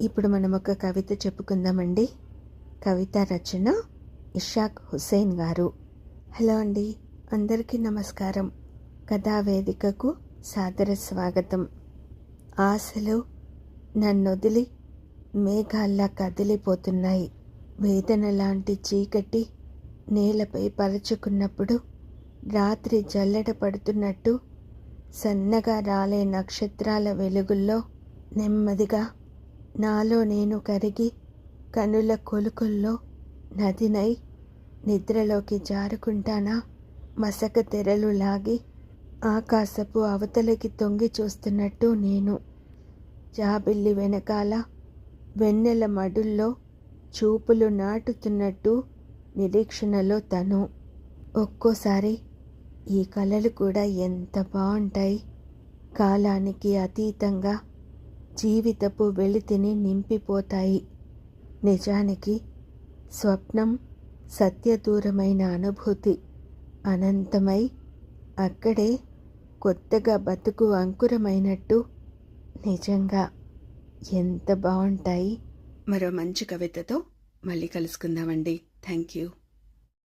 ఇప్పుడు మనం ఒక కవిత చెప్పుకుందామండి. కవిత రచన ఇషాక్ హుసేన్ గారు. హలో అండి అందరికీ నమస్కారం. కథా వేదికకు సాదర స్వాగతం. ఆశలు నన్నొదిలి మేఘాల్లా కదిలిపోతున్నాయి. వేదన లాంటి చీకటి నేలపై పరచుకున్నప్పుడు రాత్రి జల్లెడ పడుతున్నట్టు సన్నగా రాలే నక్షత్రాల వెలుగుల్లో నెమ్మదిగా నాలో నేను కరిగి కనుల కొలుకుల్లో నదినై నిద్రలోకి జారుకుంటానా? మసక తెరలు లాగి ఆకాశపు అవతలికి తొంగి చూస్తున్నట్టు నేను. జాబిల్లి వెనకాల వెన్నెల మడుల్లో చూపులు నాటుతున్నట్టు నిరీక్షణలో తను. ఒక్కోసారి ఈ కళలు కూడా ఎంత బాగుంటాయి కాలానికి అతీతంగా జీవితపు వెలితిని నింపిపోతాయి. నిజానికి స్వప్నం సత్యదూరమైన అనుభూతి. అనంతమై అక్కడే కొత్తగా బతుకు అంకురమైనట్టు నిజంగా ఎంత బాగుంటాయి మరో మంచి కవితతో మళ్ళీ కలుసుకుందామండి. Thank you